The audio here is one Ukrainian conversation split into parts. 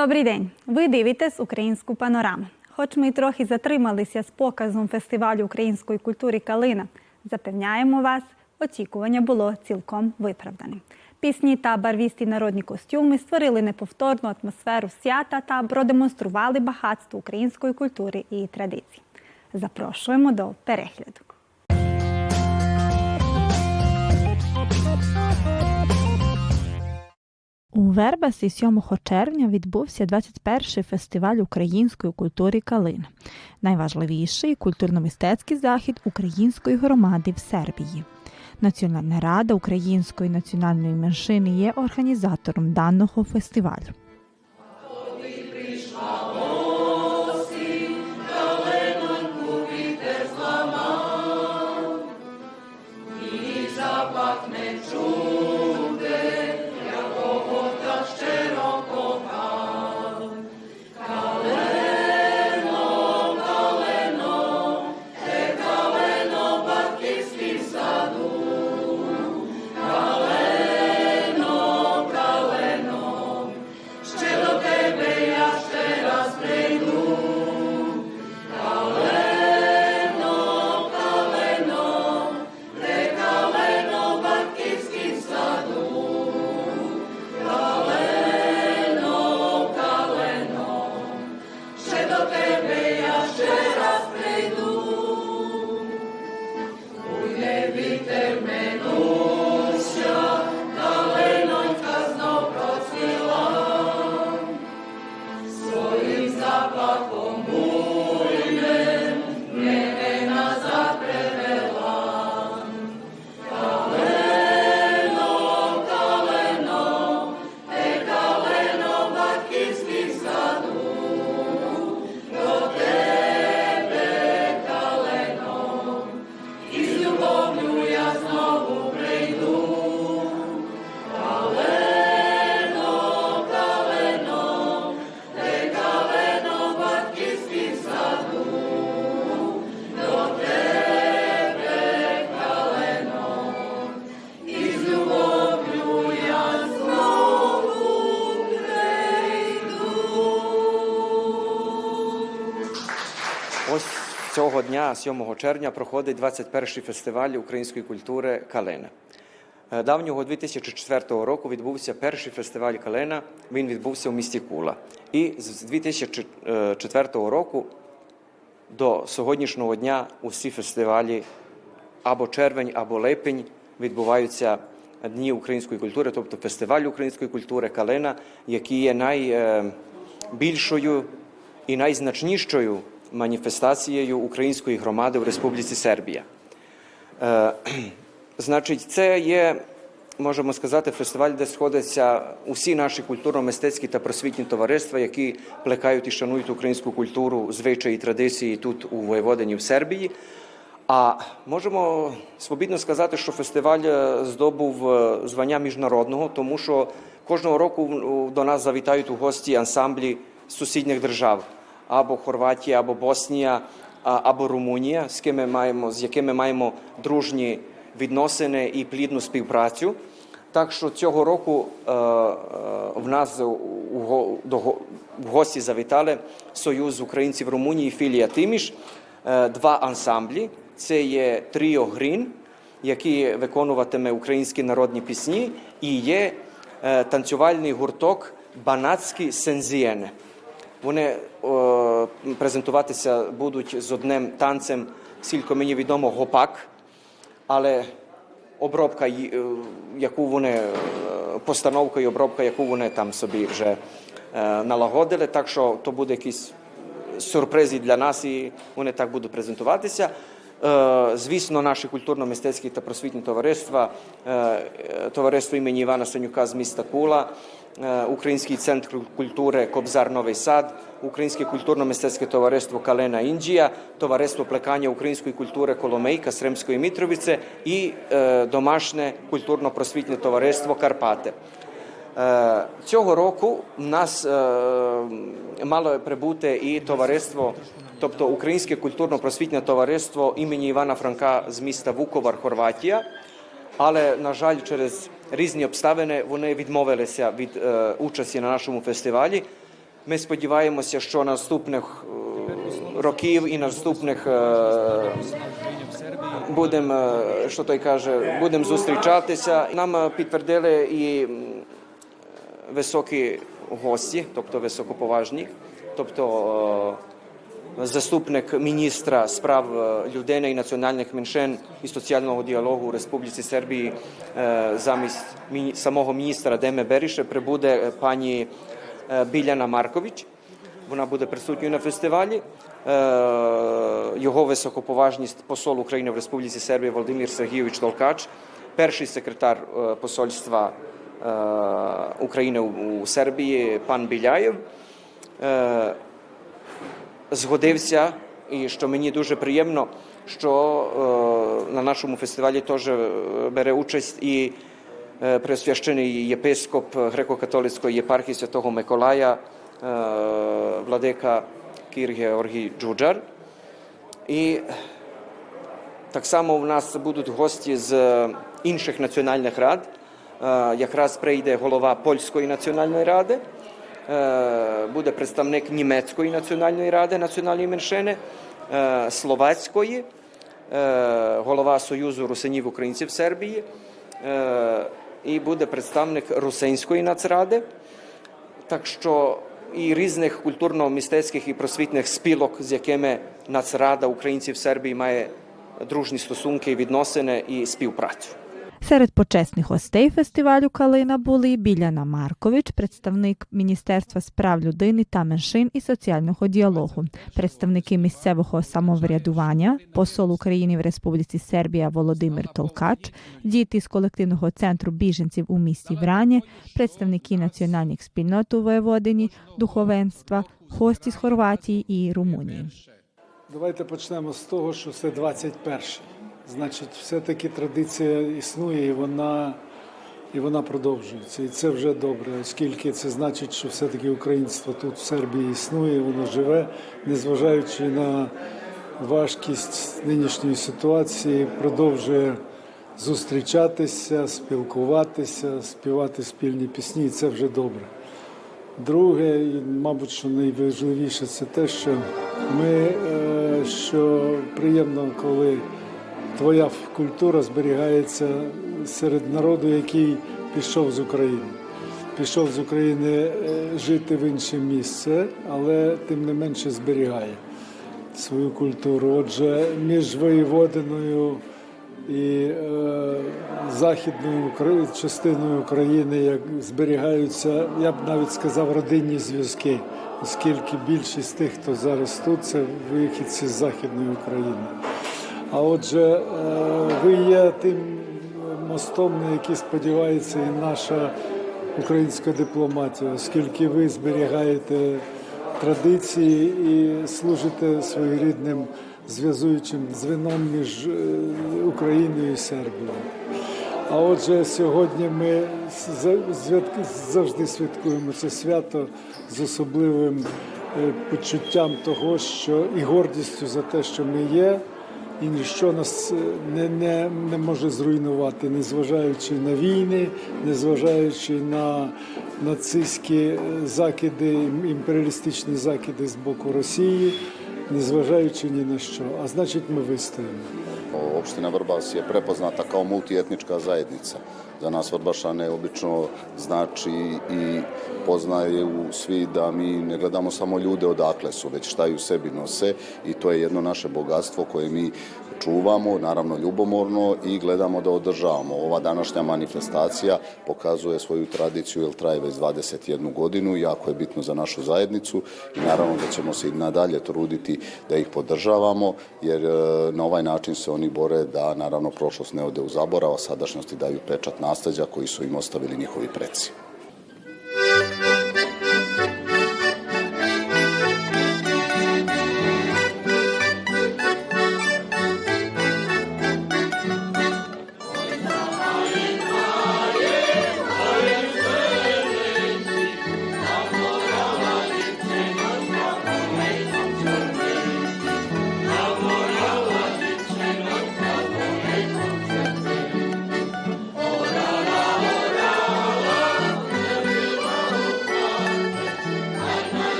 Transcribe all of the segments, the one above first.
Добрий день! Ви дивитесь українську панораму. Хоч ми трохи затрималися з показом фестивалю української культури Калина, запевняємо вас, очікування було цілком виправданим. Пісні та барвісті народні костюми створили неповторну атмосферу свята та продемонстрували багатство української культури і традицій. Запрошуємо до перегляду. У Вербасі 7 червня відбувся 21-й фестиваль української культури Калин, найважливіший культурно-мистецький захід української громади в Сербії. Національна рада української національної меншини є організатором даного фестивалю. Ось цього дня, 7 червня, проходить 21-й фестиваль української культури Калина. Е, Давнього 2004 року відбувся перший фестиваль Калина. Він відбувся в місті Кула. І з 2004 року до сьогоднішнього дня усі фестивалі або червень, або липень відбуваються дні української культури, тобто фестиваль української культури Калина, який є найбільшою і найзначнішою маніфестацією української громади в Республіці Сербія. Е, Значить, це є, можемо сказати, фестиваль, де сходяться усі наші культурно-мистецькі та просвітні товариства, які плекають і шанують українську культуру, звичаї і традиції тут у Воєводині в Сербії. А можемо свобідно сказати, що фестиваль е, здобув е, звання міжнародного, тому що кожного року до нас завітають у гості ансамблі з сусідніх держав або Хорватія, або Боснія, або Румунія, з ким ми маємо, з якими маємо дружні відносини і плідну співпрацю. Так що цього року е, е, в нас в гості завітали Союз українців Румунії, філія Тиміш, е, два ансамблі. Це є Тріо Грін, який виконуватиме українські народні пісні, і є танцювальний гурток Банацькі Сензієни. Вони о, презентуватися будуть з одним танцем, скільки мені відомо, гопак, але обробка, е, яку вони е, постановка і обробка, яку вони там собі вже е, налагодили. Так що то буде якийсь сюрприз і для нас, і вони так будуть презентуватися. Звісно, наші культурно-мистецькі та просвітні товариства, товариство імені Івана Сонюка з міста Кула, Український центр культури Кобзар Новий Сад, Українське культурно-мистецьке товариство Калена Індія, товариство плекання української культури Коломейка з Римської Мітровиці і е, домашнє культурно-просвітнє товариство Карпати. Е, Цього року в нас е, мало прибути і товариство, тобто Українське культурно-просвітнє товариство імені Івана Франка з міста Вуковар, Хорватія. Але, на жаль, через різні обставини вони відмовилися від е, участі на нашому фестивалі. Ми сподіваємося, що наступних е, років і наступних е, будемо, е, що той каже, будемо зустрічатися. Нам е, підтвердили і високі гості, тобто високоповажні, тобто е, заступник міністра справ е, людини і національних меншин і соціального діалогу у Республіці Сербії е, замість самого міністра Деме Беріше прибуде е, пані Біляна Маркович. Вона буде присутньою на фестивалі. Його високоповажність посол України в Республіці Сербія Володимир Сергійович Толкач, перший секретар посольства України у Сербії пан Біляєв. Згодився, і що мені дуже приємно, що е, на нашому фестивалі теж е, бере участь і е, пресвящений єпископ греко-католицької єпархії Святого Миколая, владика Кір Георгій Джуджар. І так само в нас будуть гості з інших національних рад. Якраз прийде голова Польської національної ради, буде представник Німецької національної ради національної меншини, е, Словацької, е, голова Союзу русинів українців Сербії, е, і буде представник Русинської нацради. Так що і різних культурно-мистецьких і просвітних спілок, з якими Нацрада українців Сербії має дружні стосунки, відносини і співпрацю. Серед почесних гостей фестивалю Калина були Біляна Маркович, представник Міністерства справ людини та меншин і соціального діалогу, представники місцевого самоврядування, посол України в Республіці Сербія Володимир Толкач, діти з колективного центру біженців у місті Врані, представники національних спільнот у Воєводині, духовенства, гості з Хорватії і Румунії. Давайте почнемо з того, що це 21-й. Значить, все-таки традиція існує і вона, і вона продовжується. І це вже добре, оскільки це значить, що все-таки українство тут в Сербії існує, воно живе, незважаючи на важкість нинішньої ситуації, продовжує зустрічатися, спілкуватися, співати спільні пісні, і це вже добре. Друге, і, мабуть, що найважливіше, це те, що ми е, що приємно, коли твоя культура зберігається серед народу, який пішов з України. Пішов з України е, жити в інше місце, але тим не менше зберігає свою культуру. Отже, між воєводиною і е, західною частиною України як зберігаються, я б навіть сказав, родинні зв'язки, оскільки більшість тих, хто зараз тут, це вихідці з Західної України. А отже, е, ви є тим мостом, на який сподівається і наша українська дипломатія, оскільки ви зберігаєте традиції і служите своєрідним зв'язуючим звеном між е, Україною і Сербією. А отже, сьогодні ми завжди святкуємо це свято з особливим е, почуттям того, що і гордістю за те, що ми є, і ніщо нас е, не, не, не може зруйнувати, незважаючи на війни, незважаючи на нацистські е, закиди, імперіалістичні закиди з боку Росії, незважаючи ні на що. А значить, ми вистоїмо. Opština Vrbas je prepoznata kao multietnička zajednica. Za nas Vrbašane obično znači i poznaju svi da mi ne gledamo samo ljude odakle su, već šta i u sebi nose i to je jedno naše bogatstvo koje mi čuvamo, naravno ljubomorno i gledamo da održavamo. Ova današnja manifestacija pokazuje svoju tradiciju jer traje već 21 godinu jako je bitno za našu zajednicu i naravno da ćemo se i nadalje truditi da ih podržavamo jer e, na ovaj način se oni bore da naravno prošlost ne ode u zaborav, a sadašnjosti daju pečat nasleđa koji su im ostavili njihovi preci.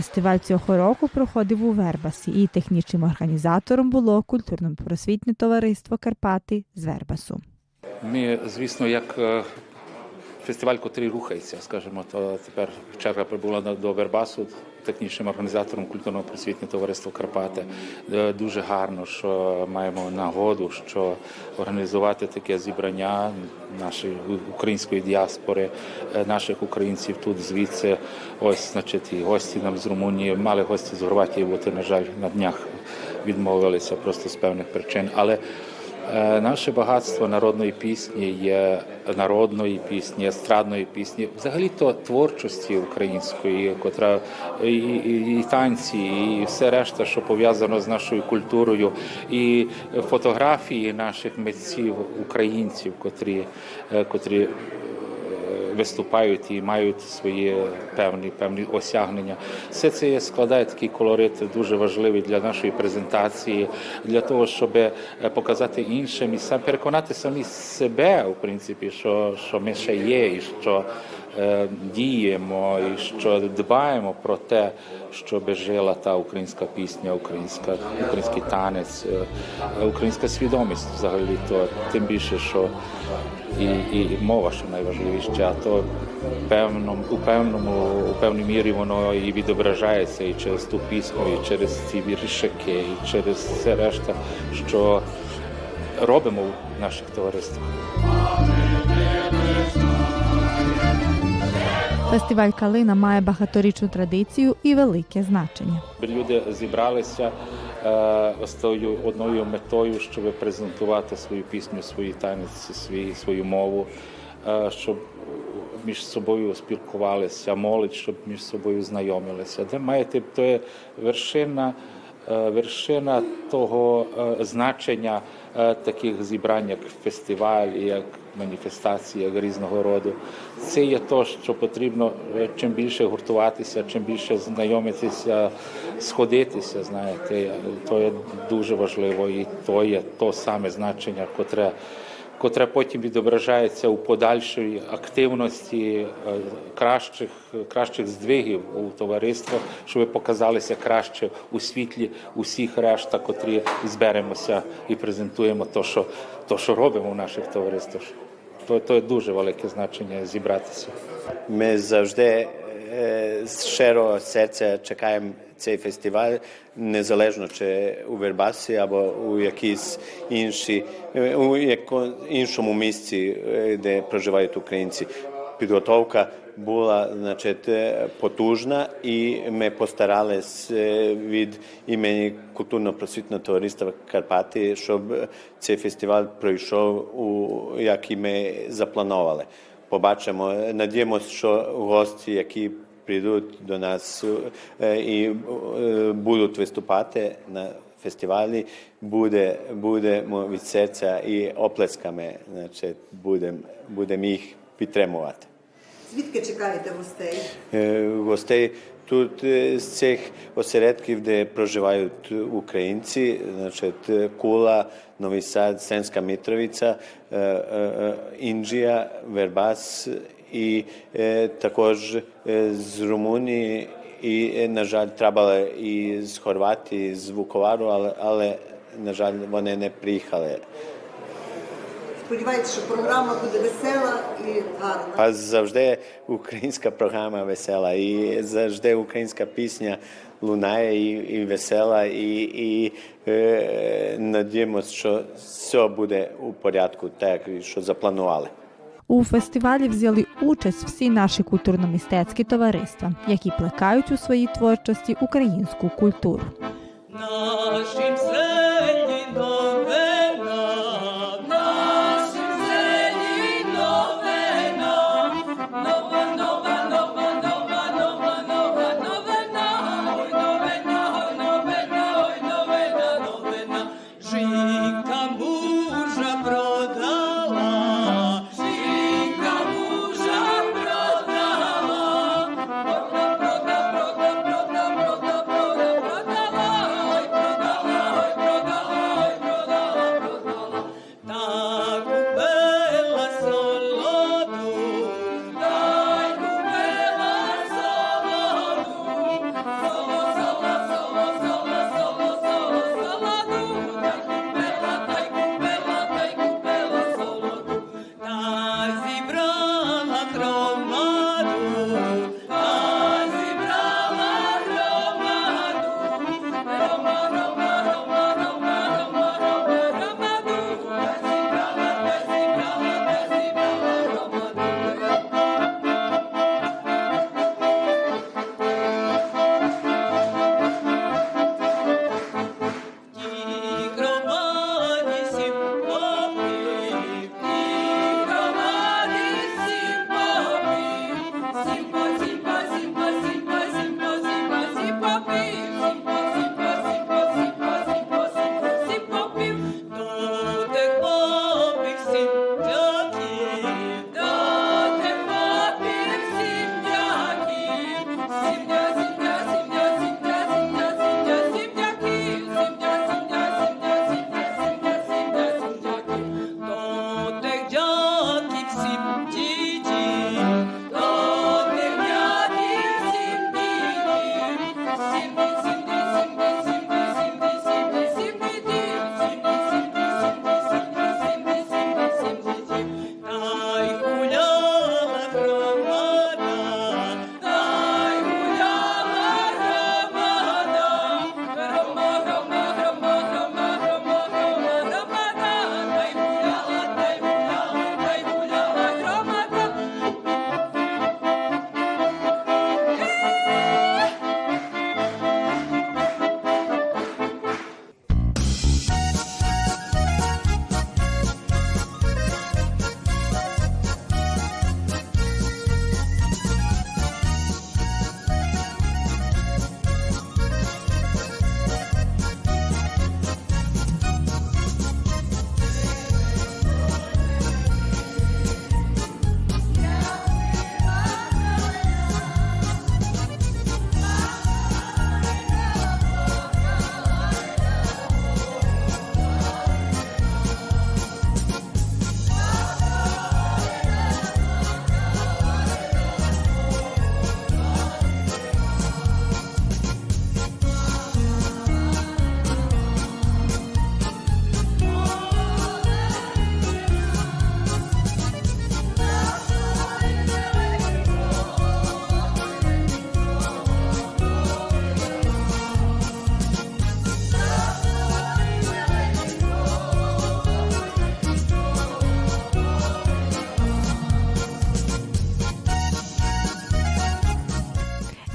Фестиваль цього року проходив у Вербасі, і технічним організатором було культурно-просвітнє товариство Карпати з Вербасу. Ми, звісно, як е, фестиваль, котрий рухається, скажімо, то тепер черга прибула до Вербасу технічним організатором культурного просвітнє товариство Карпати. Е, Дуже гарно, що маємо нагоду, що організувати таке зібрання нашої української діаспори, е, наших українців тут звідси. Ось, значить, і гості нам з Румунії, мали гості з Хорватії бути, на жаль, на днях відмовилися просто з певних причин. Але Наше багатство народної пісні є народної пісні, естрадної пісні, взагалі то творчості української, котра і, і, і танці, і все решта, що пов'язано з нашою культурою, і фотографії наших митців, українців, котрі, е, котрі виступають і мають свої певні певні осягнення. Все це складає такий колорит дуже важливий для нашої презентації, для того, щоб е, показати іншим і сам переконати самі себе, в принципі, що, що ми ще є, і що діємо, і що дбаємо про те, щоб жила та українська пісня, українська, український танець, е, українська свідомість взагалі, то тим більше, що і, і мова, що найважливіше, а то певному, у певному, у певній мірі воно і відображається і через ту пісню, і через ці віршики, і через все решта, що робимо в наших товариствах. Фестиваль Калина має багаторічну традицію і велике значення. Люди зібралися е, з тою одною метою, щоб презентувати свою пісню, свій танець, свій, свою мову, е, щоб між собою спілкувалися, молодь, щоб між собою знайомилися. Де маєте то є вершина, е, вершина того значення таких зібрань, як фестиваль, як маніфестації, як різного роду. Це є те, що потрібно е, чим більше гуртуватися, чим більше знайомитися, сходитися. Знаєте, то є дуже важливо, і то є то саме значення, котре. Котре потім відображається у подальшій активності е, кращих, кращих здвигів у товариство, щоб показалися краще у світлі усіх решта, котрі зберемося і презентуємо то, що, то, що робимо в наших товариствах. То, то є дуже велике значення зібратися. Ми завжди з щирого серця чекаємо цей фестиваль, незалежно чи у Вербасі або у якійсь іншій, е, у іншому місці, е, де проживають українці. Підготовка була значить, е, потужна, і ми постарались е, від імені культурно-просвітного товариства Карпати, щоб цей фестиваль пройшов у як і ми запланували. Побачимо, надіємося, що гості, які прийдуть до нас е, і е, будуть виступати на фестивалі, буде, будемо від серця і оплесками, значить, будемо будем їх підтримувати. Звідки чекаєте гостей? Е, гостей тут е, з цих осередків, де проживають українці, значить Кула, Новий Сад, Сенська Митровиця, е, е, Інджія, Вербас і також з Румунії. І, на жаль, треба і з Хорватії, з Вуковару, але, але на жаль, вони не приїхали. Сподіваєтесь, що програма буде весела і гарна. А завжди українська програма весела, і завжди українська пісня лунає і, і весела, і, і е, надіємося, що все буде у порядку, так що запланували. У фестивалі взяли участь всі наші культурно-мистецькі товариства, які плекають у своїй творчості українську культуру. Нашим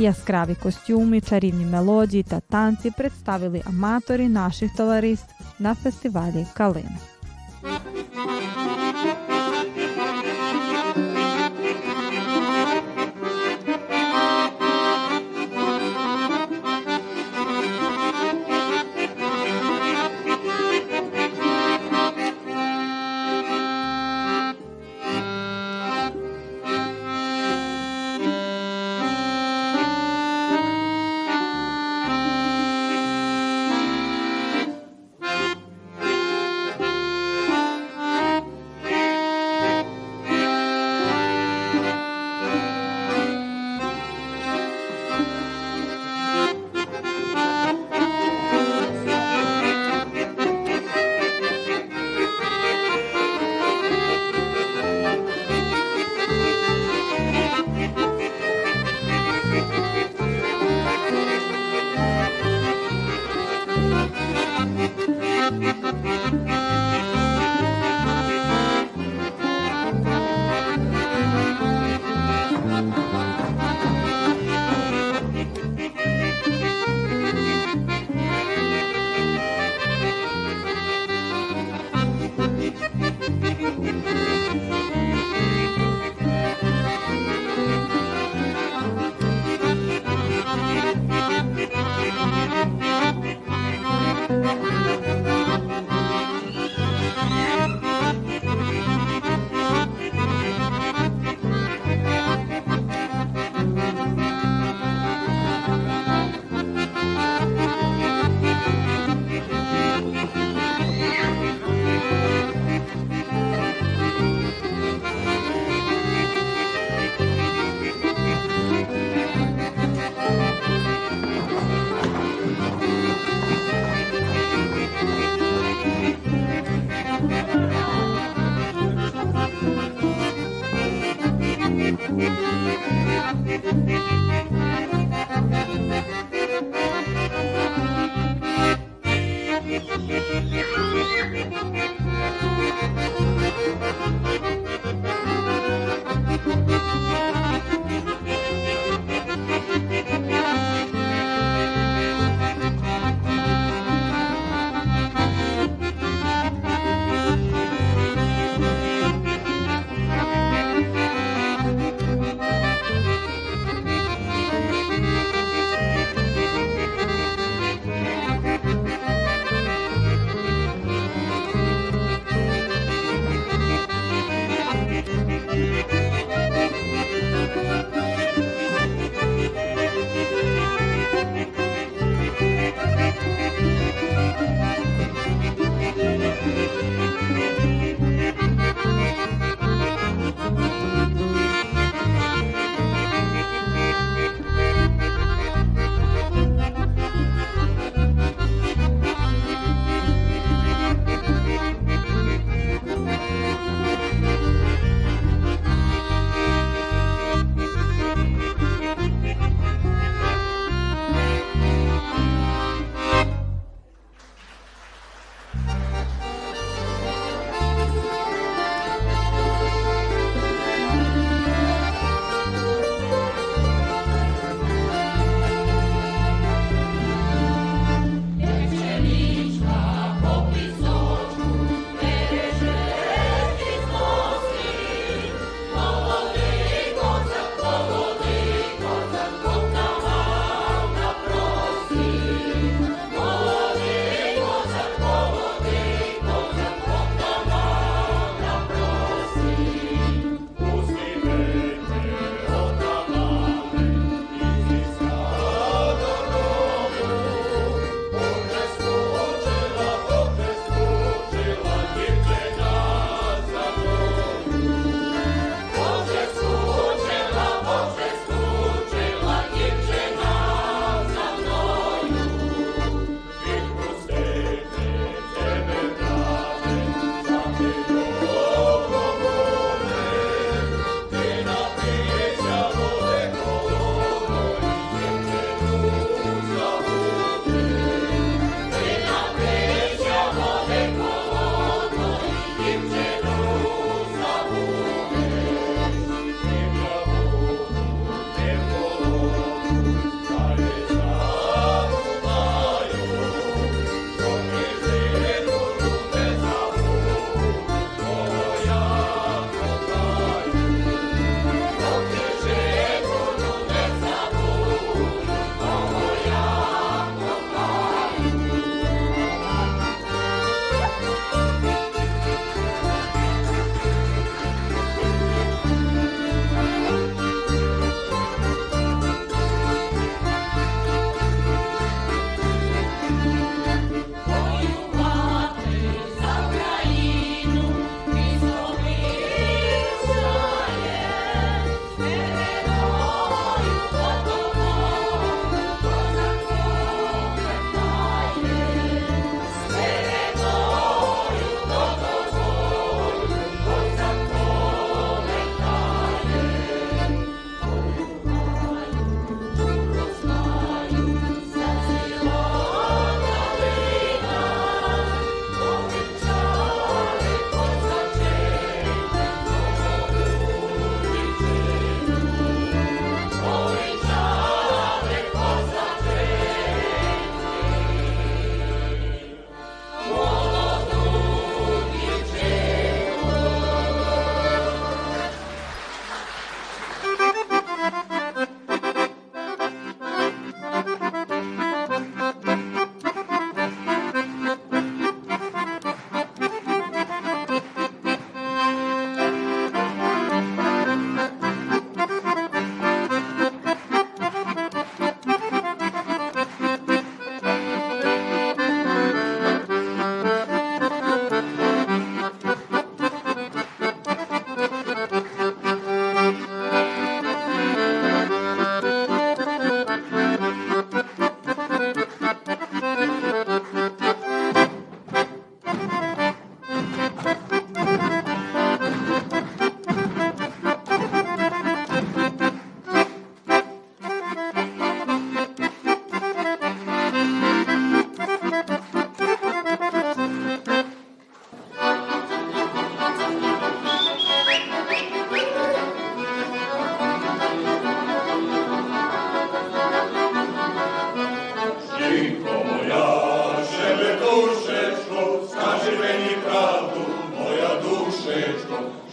Яскраві костюми, чарівні мелодії та танці представили аматори наших товариств на фестивалі Калина.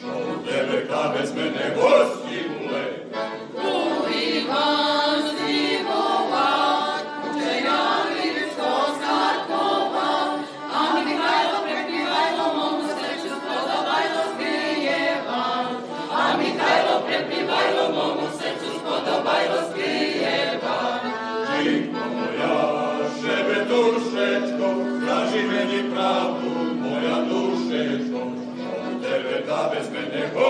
Show them the comments, men, Yeah.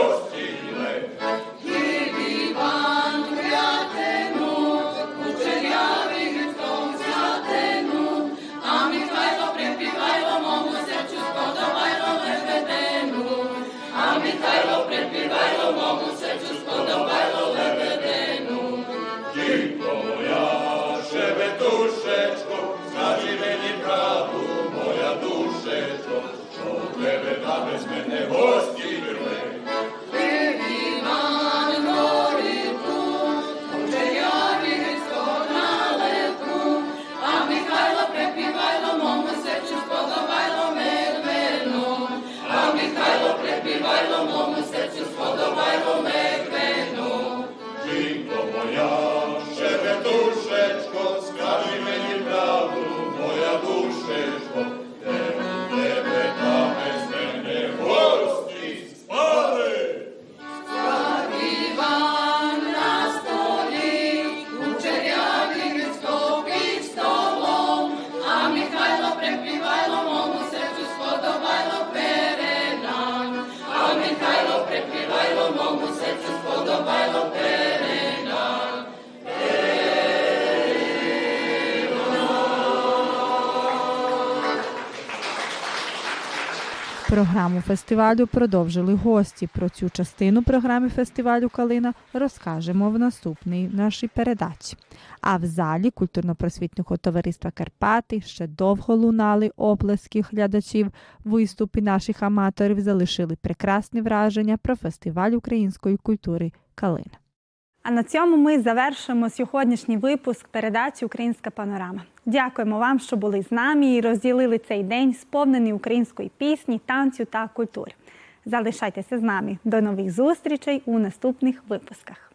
Програму фестивалю продовжили гості. Про цю частину програми фестивалю Калина розкажемо в наступній нашій передачі. А в залі культурно-просвітнього товариства Карпати ще довго лунали оплески глядачів. Виступи наших аматорів залишили прекрасні враження про фестиваль української культури Калина. А на цьому ми завершуємо сьогоднішній випуск передачі Українська панорама. Дякуємо вам, що були з нами і розділили цей день, сповнений української пісні, танцю та культури. Залишайтеся з нами. До нових зустрічей у наступних випусках.